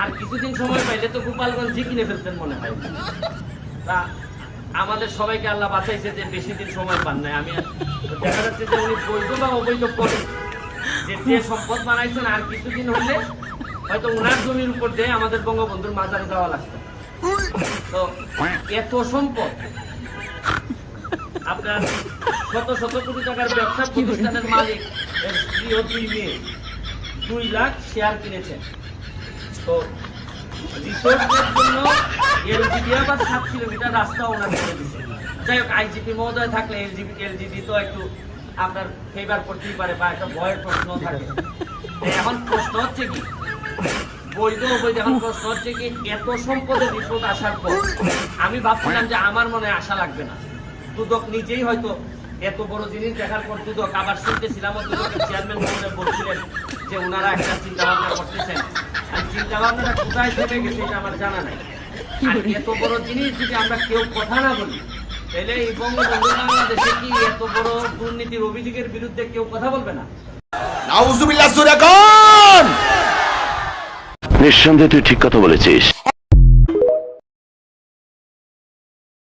আর কিছুদিন সময় পাইলে তো গোপালগঞ্জ কিনে ফেলতেন মনে হয়। তা আমাদের সবাইকে আল্লাহ বাঁচাইছে যে বেশি দিন সময় পান নাই। আমি দেখা যাচ্ছে যে উনি বৈধ বা অবৈধ করে যে যে সম্পদ বানাইছেন, আর কিছুদিন হলে হয়তো ওনার জমির উপর দিয়ে আমাদের বঙ্গবন্ধুর মাজারে যাওয়া লাগতো। তো এত সম্পদ, আপনার শত শত কোটি টাকার ব্যবসা প্রতিষ্ঠানের মালিক দুই লাখ শেয়ার কিনেছেন। আমি ভাবছিলাম যে আমার মনে আশা লাগবে না। দুদক নিজেই হয়তো এত বড় জিনিস দেখার পর দুদক আবার শুনতেছিলাম, দুদকের চেয়ারম্যান বলছিলেন যে ওনারা একটা চিন্তা ভাবনা করতেছেন। আর চিন্তা ভাবনাটা কোথায় থেকে গেছে এটা আমার জানা নাই। আর এত বড় জিনিস যদি আমরা কেউ কথা না বলি তাহলে এই বঙ্গবন্ধু বাংলাদেশে কি এত বড় দুর্নীতির অভিযোগের বিরুদ্ধে কেউ কথা বলবে না? নাউজুবিল্লাহ সুরাকান নিঃসন্দেহে তুই ঠিক কথা বলেছিস।